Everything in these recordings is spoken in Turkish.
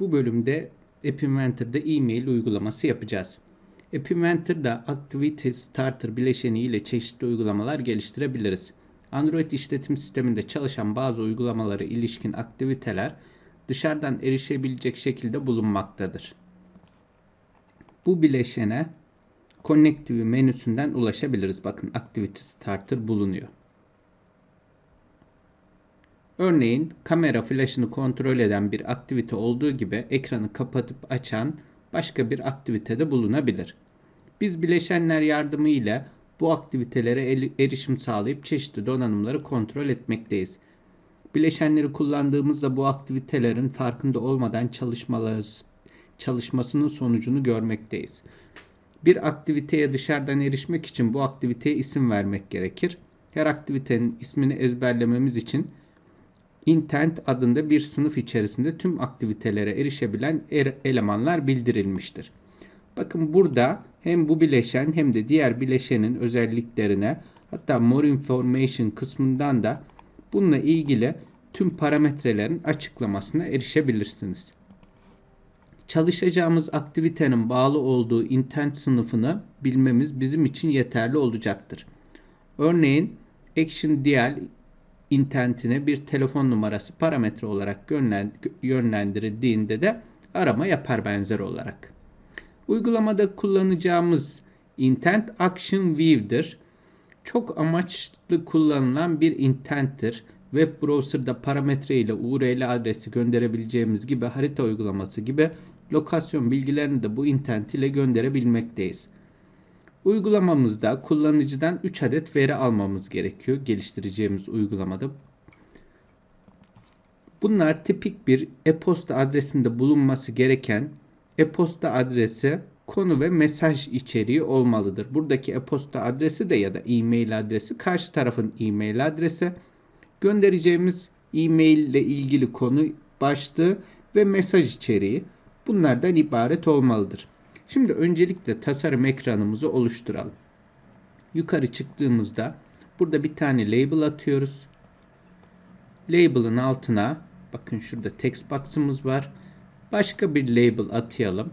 Bu bölümde App Inventor'da e-mail uygulaması yapacağız. App Inventor'da Activity Starter bileşeni ile çeşitli uygulamalar geliştirebiliriz. Android işletim sisteminde çalışan bazı uygulamalara ilişkin aktiviteler dışarıdan erişebilecek şekilde bulunmaktadır. Bu bileşene Connective menüsünden ulaşabiliriz. Bakın Activity Starter bulunuyor. Örneğin kamera flaşını kontrol eden bir aktivite olduğu gibi ekranı kapatıp açan başka bir aktivitede bulunabilir. Biz bileşenler yardımıyla bu aktivitelere erişim sağlayıp çeşitli donanımları kontrol etmekteyiz. Bileşenleri kullandığımızda bu aktivitelerin farkında olmadan çalışmasının sonucunu görmekteyiz. Bir aktiviteye dışarıdan erişmek için bu aktiviteye isim vermek gerekir. Her aktivitenin ismini ezberlememiz için intent adında bir sınıf içerisinde tüm aktivitelere erişebilen er, elemanlar bildirilmiştir. Bakın burada hem bu bileşen hem de diğer bileşenin özelliklerine hatta more information kısmından da bununla ilgili tüm parametrelerin açıklamasına erişebilirsiniz. Çalışacağımız aktivitenin bağlı olduğu intent sınıfını bilmemiz bizim için yeterli olacaktır. Örneğin action dial intentine bir telefon numarası parametre olarak yönlendirildiğinde de arama yapar benzer olarak. Uygulamada kullanacağımız intent action view'dir. Çok amaçlı kullanılan bir intenttir. Web browser'da parametre ile URL adresi gönderebileceğimiz gibi harita uygulaması gibi lokasyon bilgilerini de bu intent ile gönderebilmekteyiz. Uygulamamızda kullanıcıdan 3 adet veri almamız gerekiyor geliştireceğimiz uygulamada. Bunlar tipik bir e-posta adresinde bulunması gereken e-posta adresi, konu ve mesaj içeriği olmalıdır. Buradaki e-posta adresi de ya da e-mail adresi karşı tarafın e-mail adresi. Göndereceğimiz e-mail ile ilgili konu başlığı ve mesaj içeriği bunlardan ibaret olmalıdır. Şimdi öncelikle tasarım ekranımızı oluşturalım. Yukarı çıktığımızda burada bir tane label atıyoruz. Label'ın altına bakın şurada text box'ımız var. Başka bir label atayalım.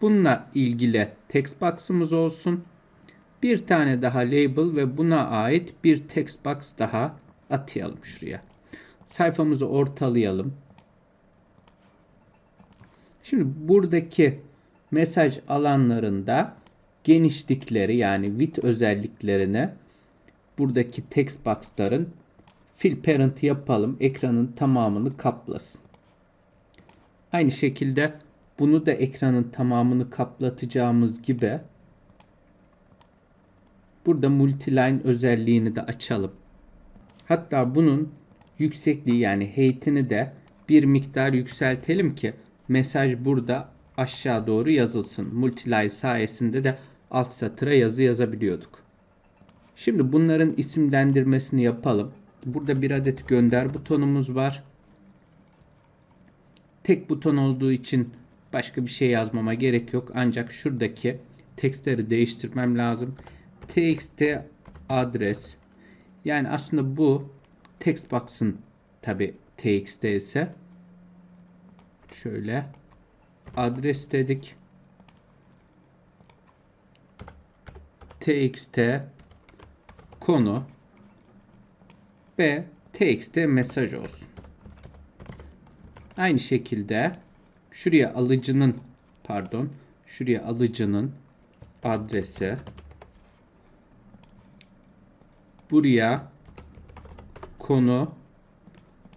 Bununla ilgili text box'ımız olsun. Bir tane daha label ve buna ait bir text box daha atayalım şuraya. Sayfamızı ortalayalım. Şimdi buradaki mesaj alanlarında genişlikleri yani width özelliklerini buradaki text box'ların fill parent yapalım. Ekranın tamamını kaplasın. Aynı şekilde bunu da ekranın tamamını kaplatacağımız gibi burada multiline özelliğini de açalım. Hatta bunun yüksekliği yani height'ini de bir miktar yükseltelim ki mesaj burada aşağı doğru yazılsın. Multiline sayesinde de alt satıra yazı yazabiliyorduk. Şimdi bunların isimlendirmesini yapalım. Burada bir adet gönder butonumuz var. Tek buton olduğu için başka bir şey yazmama gerek yok. Ancak şuradaki tekstleri değiştirmem lazım. txt adres yani aslında bu text box'ın tabi txt ise şöyle adres dedik. txt konu ve txt mesaj olsun. Aynı şekilde şuraya alıcının pardon şuraya alıcının adresi buraya konu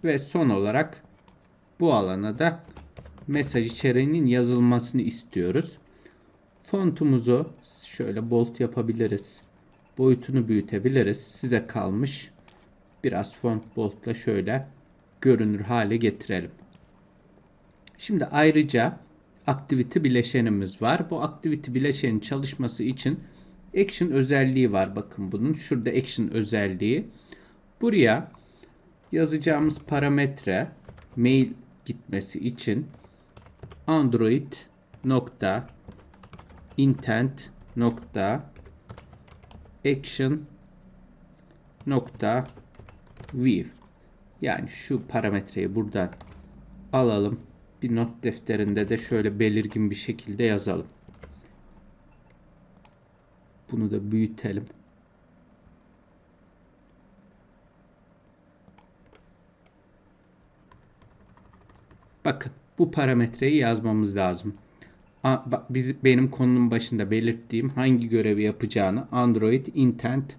ve son olarak bu alana da mesaj içeriğinin yazılmasını istiyoruz. Fontumuzu şöyle bold yapabiliriz. Boyutunu büyütebiliriz. Size kalmış. Biraz font bold'la şöyle görünür hale getirelim. Şimdi ayrıca activity bileşenimiz var. Bu activity bileşenin çalışması için action özelliği var. Bakın bunun şurada action özelliği. Buraya yazacağımız parametre mail gitmesi için android nokta intent nokta action nokta view yani şu parametreyi buradan alalım Bir not defterinde de şöyle belirgin bir şekilde yazalım. Bunu da büyütelim. Bakın bu parametreyi yazmamız lazım. Biz, benim konunun başında belirttiğim hangi görevi yapacağını Android Intent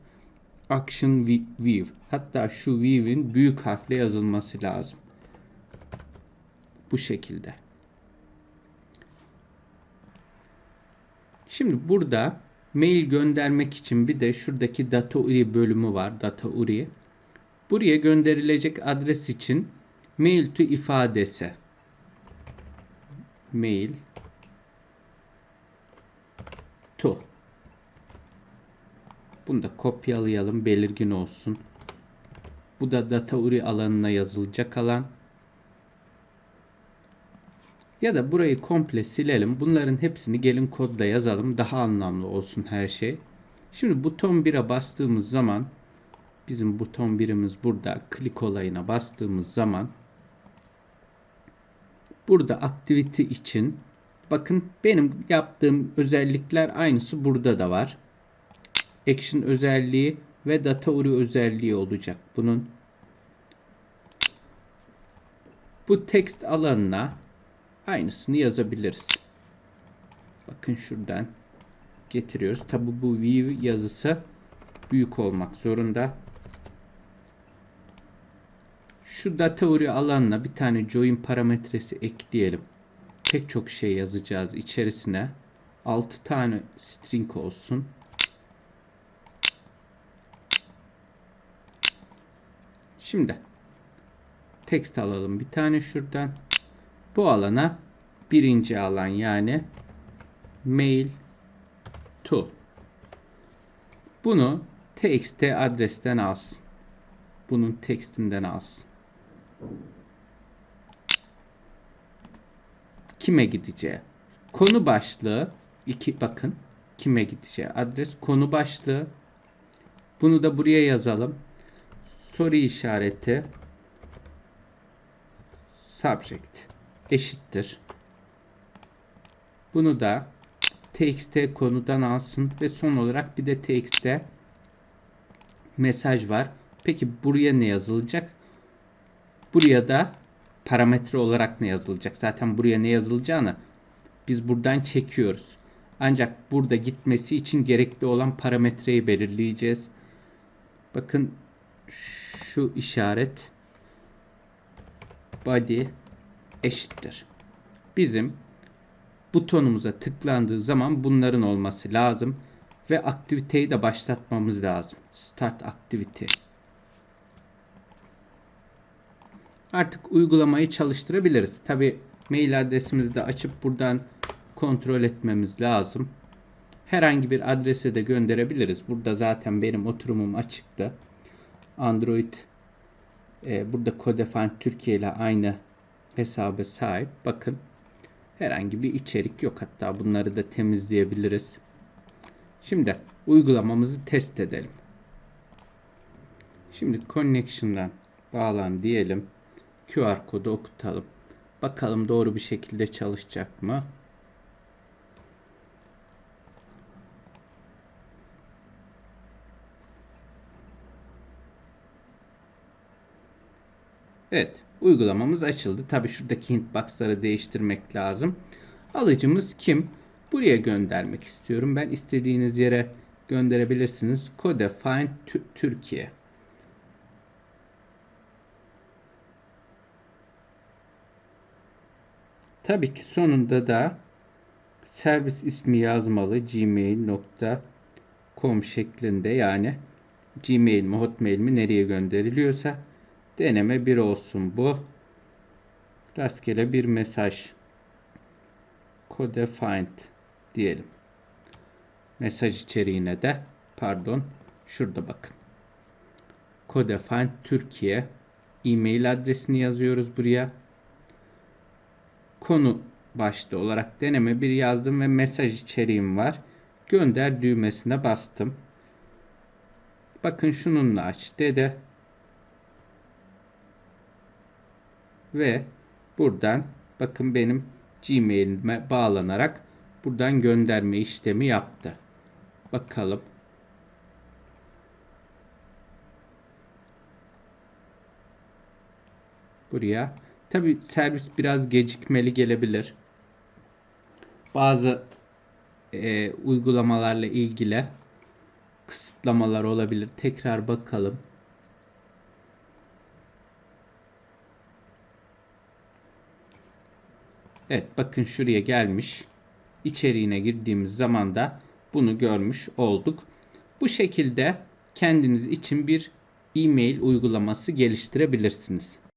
Action View. Hatta şu view'in büyük harfle yazılması lazım. Bu şekilde. Şimdi burada mail göndermek için bir de şuradaki data URI bölümü var. Data URI. Buraya gönderilecek adres için mail to ifadesi mail to bunu da kopyalayalım belirgin olsun. Bu da data URI alanına yazılacak alan. Ya da burayı komple silelim. Bunların hepsini gelin kodda yazalım. Daha anlamlı olsun her şey. Şimdi buton 1'e bastığımız zaman bizim buton birimiz burada. Klik olayına bastığımız zaman burada activity için bakın benim yaptığım özellikler aynısı burada da var. Action özelliği ve data URI özelliği olacak. Bunun bu text alanına aynısını yazabiliriz. Bakın şuradan getiriyoruz. Tabi bu view yazısı büyük olmak zorunda. Şu data URI alanına bir tane join parametresi ekleyelim. Pek çok şey yazacağız içerisine. 6 tane string olsun. Şimdi text alalım bir tane şuradan. Bu alana birinci alan yani mail to. Bunu txt adresten alsın. Bunun tekstinden alsın. Kime gideceği. Konu başlığı iki bakın kime gideceği adres konu başlığı. Bunu da buraya yazalım. Soru işareti subject eşittir. Bunu da txt konudan alsın ve son olarak bir de txt'te mesaj var. Peki buraya ne yazılacak? Buraya da parametre olarak ne yazılacak? Zaten buraya ne yazılacağını biz buradan çekiyoruz. Ancak burada gitmesi için gerekli olan parametreyi belirleyeceğiz. Bakın şu işaret body eşittir. Bizim butonumuza tıklandığı zaman bunların olması lazım ve aktiviteyi de başlatmamız lazım. Start activity. Artık uygulamayı çalıştırabiliriz. Tabi mail adresimizi de açıp buradan kontrol etmemiz lazım. Herhangi bir adrese de gönderebiliriz. Burada zaten benim oturumum açıktı. Android e, burada Codefine Türkiye ile aynı hesaba sahip. Bakın herhangi bir içerik yok. Hatta bunları da temizleyebiliriz. Şimdi uygulamamızı test edelim. Şimdi connection'dan bağlan diyelim. QR kodu okutalım. Bakalım doğru bir şekilde çalışacak mı? Evet. Uygulamamız açıldı. Tabi şuradaki hintbox'ları değiştirmek lazım. Alıcımız kim? Buraya göndermek istiyorum. Ben istediğiniz yere gönderebilirsiniz. Codefine Türkiye. Tabii ki sonunda da servis ismi yazmalı gmail.com şeklinde yani Gmail mi Hotmail mi nereye gönderiliyorsa deneme bir olsun bu. Rastgele bir mesaj. Codefind diyelim. Mesaj içeriğine de pardon şurada bakın. Codefind Türkiye e-mail adresini yazıyoruz buraya. Konu başlığı olarak deneme bir yazdım ve mesaj içeriğim var. Gönder düğmesine bastım. Bakın şununla aç dedi. Ve buradan bakın benim Gmail'ime bağlanarak buradan gönderme işlemi yaptı. Bakalım. Buraya. Tabi servis biraz gecikmeli gelebilir. Bazı e, uygulamalarla ilgili kısıtlamalar olabilir. Tekrar bakalım. Evet bakın şuraya gelmiş. İçeriğine girdiğimiz zaman da bunu görmüş olduk. Bu şekilde kendiniz için bir e-mail uygulaması geliştirebilirsiniz.